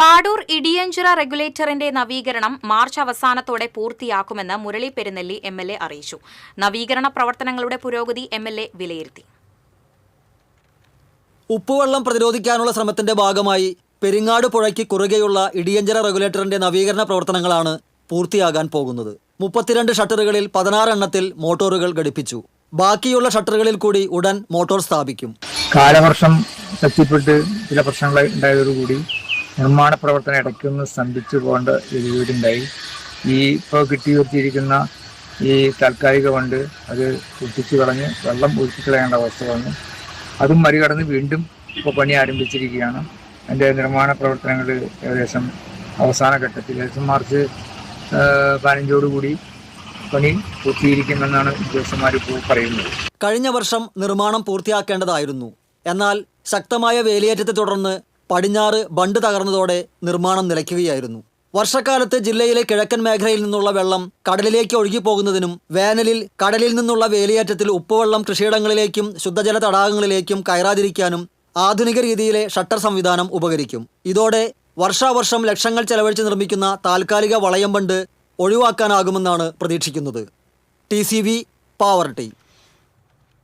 പാടൂർ ഇടിയഞ്ചിറ റെഗുലേറ്ററിന്റെ നവീകരണം മാർച്ച് അവസാനത്തോടെ പൂർത്തിയാക്കുമെന്ന് Murali Perunnelli M L A അറിയിച്ചു. നവീകരണ പ്രവർത്തനങ്ങളുടെ പുരോഗതി എം എൽ എ വിലയിരുത്തി. ഉപ്പുവെള്ളം പ്രതിരോധിക്കാനുള്ള ശ്രമത്തിന്റെ ഭാഗമായി പെരിങ്ങാട് പുഴയ്ക്ക് കുറുകെയുള്ള ഇടിയഞ്ചിറ റെഗുലേറ്ററിന്റെ നവീകരണ പ്രവർത്തനങ്ങളാണ് പൂർത്തിയാകാൻ പോകുന്നത്. മുപ്പത്തിരണ്ട് ഷട്ടറുകളിൽ പതിനാറ് എണ്ണത്തിൽ മോട്ടോറുകൾ ഘടിപ്പിച്ചു. ബാക്കിയുള്ള ഷട്ടറുകളിൽ കൂടി ഉടൻ മോട്ടോർ സ്ഥാപിക്കും. കാലവർഷം ശക്തിപ്പെട്ട് ചില പ്രശ്നങ്ങൾ ഉണ്ടായതോടുകൂടി നിർമ്മാണ പ്രവർത്തനം ഇടയ്ക്കൊന്ന് സ്തംഭിച്ചു പോകേണ്ട ഒരു വീടുണ്ടായി. ഈ ഇപ്പോൾ വെച്ചിരിക്കുന്ന ഈ താൽക്കാലിക വണ്ട് അത് പൊട്ടിച്ചു കളഞ്ഞ് വെള്ളം ഒഴുക്കിക്കളയേണ്ട അവസ്ഥ വന്നു. അതും മറികടന്ന് വീണ്ടും ഇപ്പോൾ പണി ആരംഭിച്ചിരിക്കുകയാണ്. അതിന്റെ നിർമ്മാണ പ്രവർത്തനങ്ങൾ ഏകദേശം അവസാന ഘട്ടത്തിൽ ഏകദേശം മാർച്ച് പതിനഞ്ചോടുകൂടി പണി പൂർത്തീകരിക്കുമെന്നാണ് ഉദ്യോഗസ്ഥന്മാർ ഇപ്പോൾ പറയുന്നത്. കഴിഞ്ഞ വർഷം നിർമ്മാണം പൂർത്തിയാക്കേണ്ടതായിരുന്നു. എന്നാൽ ശക്തമായ വേലിയേറ്റത്തെ തുടർന്ന് പടിഞ്ഞാറ് ബണ്ട് തകർന്നതോടെ നിർമ്മാണം നിലയ്ക്കുകയായിരുന്നു. വർഷക്കാലത്ത് ജില്ലയിലെ കിഴക്കൻ മേഖലയിൽ നിന്നുള്ള വെള്ളം കടലിലേക്ക് ഒഴുകിപ്പോകുന്നതിനും വേനലിൽ കടലിൽ നിന്നുള്ള വേലിയേറ്റത്തിൽ ഉപ്പുവെള്ളം കൃഷിയിടങ്ങളിലേക്കും ശുദ്ധജല തടാകങ്ങളിലേക്കും കയറാതിരിക്കാനും ആധുനിക രീതിയിലെ ഷട്ടർ സംവിധാനം ഉപകരിക്കും. ഇതോടെ വർഷാവർഷം ലക്ഷങ്ങൾ ചെലവഴിച്ച് നിർമ്മിക്കുന്ന താൽക്കാലിക വളയം ബണ്ട് ഒഴിവാക്കാനാകുമെന്നാണ് പ്രതീക്ഷിക്കുന്നത്. T C V Pavaratty